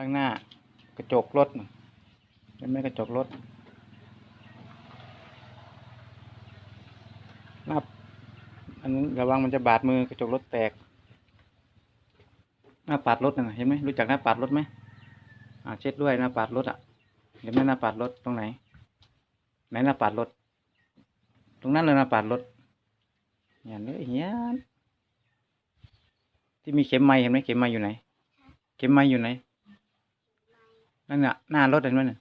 ข้างหน้ากระจกรถเห็นไหมกระจกรถหน้าอันนั้นระวังมันจะบาดมือกระจกรถแตก หน้าปัดรถน่ะเห็นไหมรู้จักหน้าปัดรถไหมอ่าเช็ดด้วยหน้าปัดรถอะเห็นไหมหน้าปัดรถตรงไหนไหนหน้าปัดรถ ตรงนั้นเลยหน้าปัดรถอย่างนี้เฮียนที่มีเข็มไม้เห็นไหมเข็มไม้อยู่ไหน เข็มไม้อยู่ไหน นั่นน่ะหน้ารถเห็นไหมน่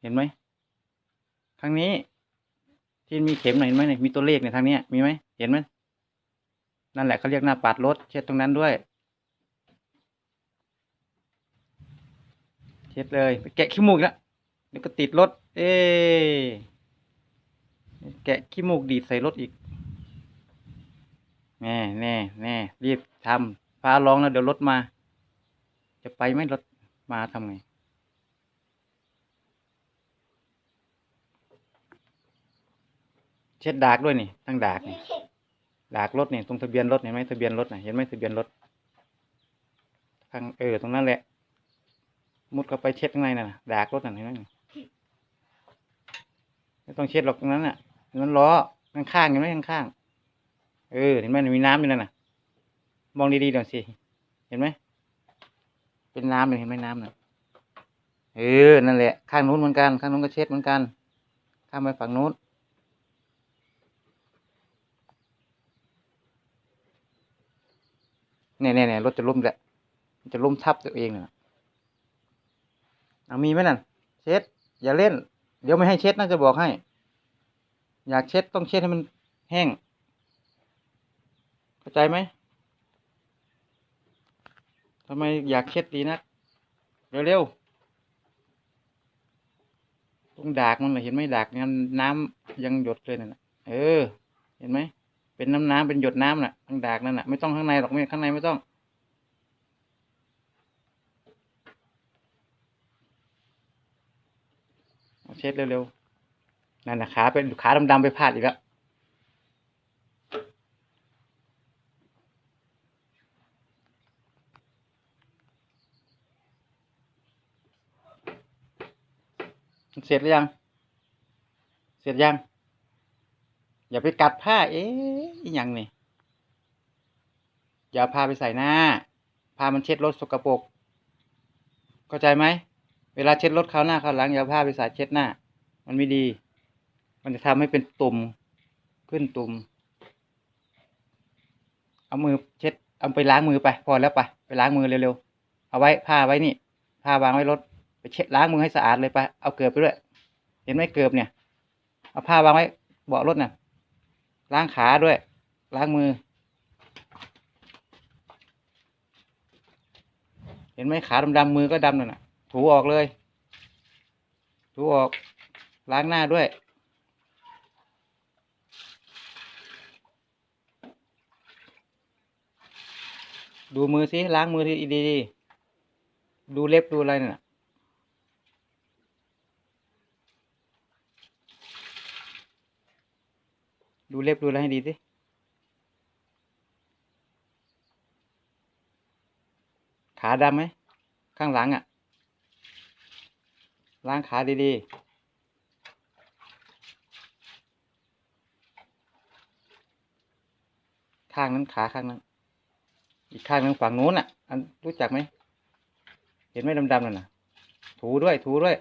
เห็นไหมทางนี้ ที่มีเข็มหน่อยเห็นไหมเนี่ยมีตัวเลขเนี่ยทางเนี้ยมีไหมเห็นไหมนั่นแหละเขาเรียกหน้าปัดรถเช็ดตรงนั้นด้วย เช็ดเลยไปแกะขี้มูกแล้วเดี๋ยวก็ติดรถ เอ๊ะแกะขี้มูกดีดใส่รถอีกแน่แน่แน่รีบทำฟ้าร้องแล้วเดี๋ยวรถมา จะไปไหมรถ มาทำไง เช็ดดากด้วยนี่ทั้งดากนี่ดากรถนี่ตรงทะเบียนรถเห็นไหมทะเบียนรถนะเห็นไหมทะเบียนรถข้างเออตรงนั้นแหละ มุดเข้าไปเช็ดข้างในน่ะดากรถน่ะเห็นไหมไม่ต้องเช็ดหรอกตรงนั้นน่ะมันล้อข้างข้างเห็นไหมข้างข้างๆเออเห็นไหมมีน้ำอยู่นั่นน่ะ มองดีๆหน่อยสิเห็นไหม เป็นน้ำเลยเห็นไหมน้ำน่ะเออ นั่นแหละ ข้างนู้นเหมือนกัน ข้างนู้นก็เช็ดเหมือนกัน ข้ามไปฝั่งนู้น เนี่ยเนี่ยเนี่ยรถจะล้มแหละ จะล้มทับตัวเองน่ะเอามีไหมนั่น เช็ด อย่าเล่น เดี๋ยวไม่ให้เช็ดน่าจะบอกให้ อยากเช็ดต้องเช็ดให้มันแห้ง เข้าใจไหม ทำไมอยากเช็ดดีนัก เร็วๆตรงดากมันเห็นไหมดากงั้นน้ำยังหยดเลยน่ะเออ เห็นไหมเป็นน้ำน้ำเป็นหยดน้ำน่ะทางดากนั่นน่ะไม่ต้องข้างในหรอกไม่ข้างในไม่ต้องเช็ดเร็วๆนั่นนะขาเป็นขาดำๆไปพลาดอีกแล้ว เสร็จหรือยัง เสร็จยัง อย่าไปกัดผ้า เอ๊ะอหยังนี่ อย่าเอาผ้าไปใส่หน้าผ้ามันเช็ดรถสกปรก เข้าใจไหม เวลาเช็ดรถเขาหน้าเขาหลังอย่าเอาผ้าไปใส่เช็ดหน้า มันไม่ดี มันจะทำให้เป็นตุ่ม ขึ้นตุ่ม เอามือเช็ด เอาไปล้างมือไป พอแล้วไป ไปล้างมือเร็วๆ เอาไว้ผ้าไว้นี่ผ้าวางไว้รถ เช็ดล้างมือให้สะอาดเลยไป เอาเกลือไปด้วย เห็นไหมเกลือเนี่ย เอาผ้าวางไว้เบาะรถน่ะ ล้างขาด้วย ล้างมือ เห็นไหมขาดำๆมือก็ดำนั่นน่ะ ถูออกเลย ถูออก ล้างหน้าด้วยดูมือสิล้างมือดีๆดูเล็บดูอะไรน่ะ ดูเล็บดูอะไรให้ดีสิขาดำไหม ข้างหลังอะ่ะ ล้างขาดีๆข้างนั้นขาข้างนั้น อีกข้างนึงฝั่งนู้นอะ อันรู้จักไหม เห็นไหมดำๆนั่นน่ะ ถูด้วยถูด้วย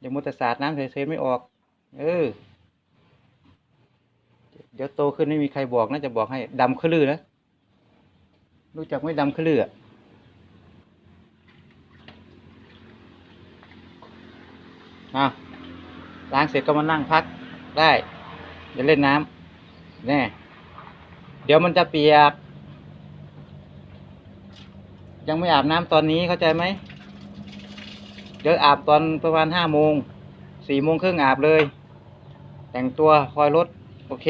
อย่ามัวแต่สาดน้ำเฉยๆไม่ออก เออ เดี๋ยวโตขึ้นไม่มีใครบอกน่าจะบอกให้ดำขลือนะรู้จักไหมดำขลืออะอะล้างเสร็จก็มานั่งพักได้อย่าเล่นน้ำแน่เดี๋ยวมันจะเปียก ยังไม่อาบน้ำตอนนี้เข้าใจไหม เดี๋ยวอาบตอนประมาณห้าโมงสี่โมงครึ่งอาบเลย แต่งตัวคอยรถ โอเค